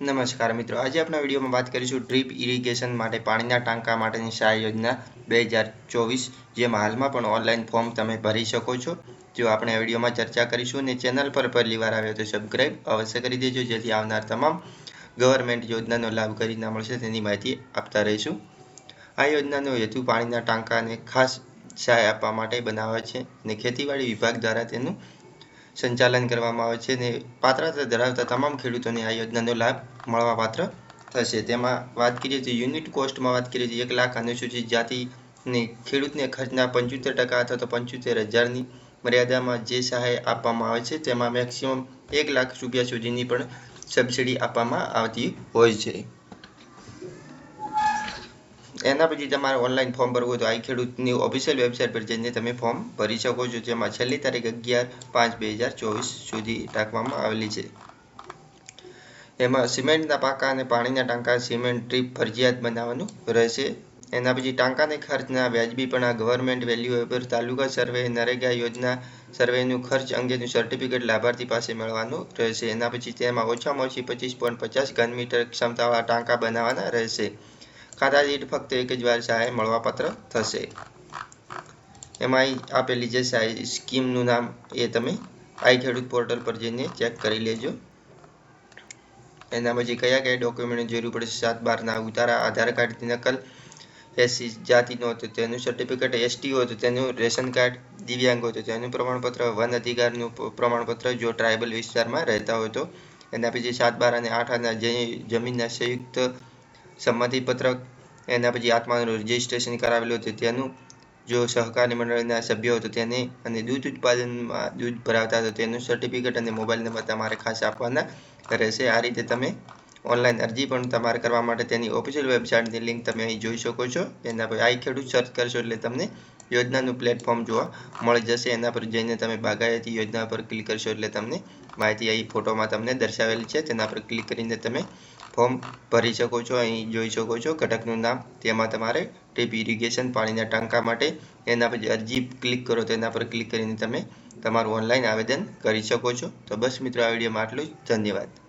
નમસ્કાર મિત્રો, આજે આપણા વિડીયોમાં વાત કરીશું ડ્રીપ ઇરિગેશન માટે પાણીના ટાંકા માટેની સહાય યોજના બે હજાર ચોવીસ, જેમાં હાલમાં પણ ઓનલાઈન ફોર્મ તમે ભરી શકો છો. જો આપણે આ વિડીયોમાં ચર્ચા કરીશું અને ચેનલ પર પહેલી વાર આવ્યો તો સબસ્ક્રાઈબ અવશ્ય કરી દેજો, જેથી આવનાર તમામ ગવર્મેન્ટ યોજનાનો લાભ કરી ના મળશે તેની માહિતી આપતા રહીશું. આ યોજનાનો હેતુ પાણીના ટાંકાને ખાસ સહાય આપવા માટે બનાવે છે અને ખેતીવાડી વિભાગ દ્વારા તેનું સંચાલન કરવામાં આવે છે અને પાત્રતા ધરાવતા તમામ ખેડૂતોને આ યોજનાનો લાભ મળવાપાત્ર થશે. તેમાં વાત કરીએ તો યુનિટ કોસ્ટમાં વાત કરીએ તો એક લાખ અનુસૂચિત જાતિને ખેડૂતને ખર્ચના પંચોતેર ટકા અથવા તો પંચોતેર હજારની મર્યાદામાં જે સહાય આપવામાં આવે છે તેમાં મેક્સિમમ એક લાખ રૂપિયા સુધીની પણ સબસિડી આપવામાં આવતી હોય છે. એના પછી તમારે ઓનલાઈન ફોર્મ ભરવું હોય તો આઈ ખેડૂતની ઓફિશિયલ વેબસાઇટ પર જઈને તમે ફોર્મ ભરી શકો છો, જેમાં છેલ્લી તારીખ અગિયાર પાંચ બે હજાર ચોવીસ સુધી રાખવામાં આવેલી છે. એમાં સિમેન્ટના પાકા અને પાણીના ટાંકા, સિમેન્ટ ટ્રીપ, ફરજિયાત બનાવવાનું રહેશે. એના પછી ટાંકાને ખર્ચના વ્યાજબી પણ આ government valuable taluka survey NREGA યોજના સર્વેનું ખર્ચ અંગેનું સર્ટિફિકેટ લાભાર્થી પાસે મેળવવાનું રહેશે. એના પછી તેમાં ઓછામાં ઓછી પચીસ પોઈન્ટ પચાસ ઘન મીટર ક્ષમતાવાળા ટાંકા બનાવવાના રહેશે. ખાતા દીઠ ફક્ત એક જ વાર સહાય મળવાપાત્ર થશે. એમાં આપેલી જે સહાય સ્કીમનું નામ એ તમે આઈ ખેડૂત પોર્ટલ પર જઈને ચેક કરી લેજો. એના પછી કયા કયા ડોક્યુમેન્ટ જરૂર પડશે સાત બારના ઉતારા, આધાર કાર્ડની નકલ એસસી જાતિનો હોય તો તેનું સર્ટિફિકેટ એસટી હોય તો તેનું રેશન કાર્ડ, દિવ્યાંગ હોય તો તેનું પ્રમાણપત્ર, વન અધિકારનું પ્રમાણપત્ર જો ટ્રાઇબલ વિસ્તારમાં રહેતા હોય તો. એના પછી સાત બાર અને આઠ આના જમીનના સંયુક્ત સંમતિપત્રક એના પછી આત્માનું રજિસ્ટ્રેશન કરાવેલું હતું. તેનું જો સહકારી મંડળના સભ્ય હતો તેને અને દૂધ ઉત્પાદનમાં દૂધ ભરાવતા હતો, તેનું સર્ટિફિકેટ અને મોબાઈલ નંબર તમારે ખાસ આપવાના રહેશે. આ રીતે તમે ઓનલાઈન અરજી પણ તમારે કરવા માટે તેની ઓફિશિયલ વેબસાઇટની લિંક તમે અહીં જોઈ શકો છો. એના પર આઈ ખેડૂત સર્ચ કરશો એટલે તમને યોજનાનું પ્લેટફોર્મ જોવા. મળી જશે. એના પર જઈને તમે બાગાયતી યોજના પર ક્લિક કરશો એટલે તમને માહિતી અહીં ફોટોમાં તમને દર્શાવેલી છે. તેના પર ક્લિક કરીને તમે ફોર્મ ભરી શકો છો, અહીં જોઈ શકો છો ઘટકનું નામ. તેમાં તમારે ડ્રીપ ઇરિગેશન પાણીના ટાંકા માટે એના પછી અરજી ક્લિક કરો તેના પર ક્લિક કરીને તમે તમારું ઓનલાઈન આવેદન કરી શકો છો. તો બસ મિત્રો, આ વિડીયોમાં આટલું જ. ધન્યવાદ.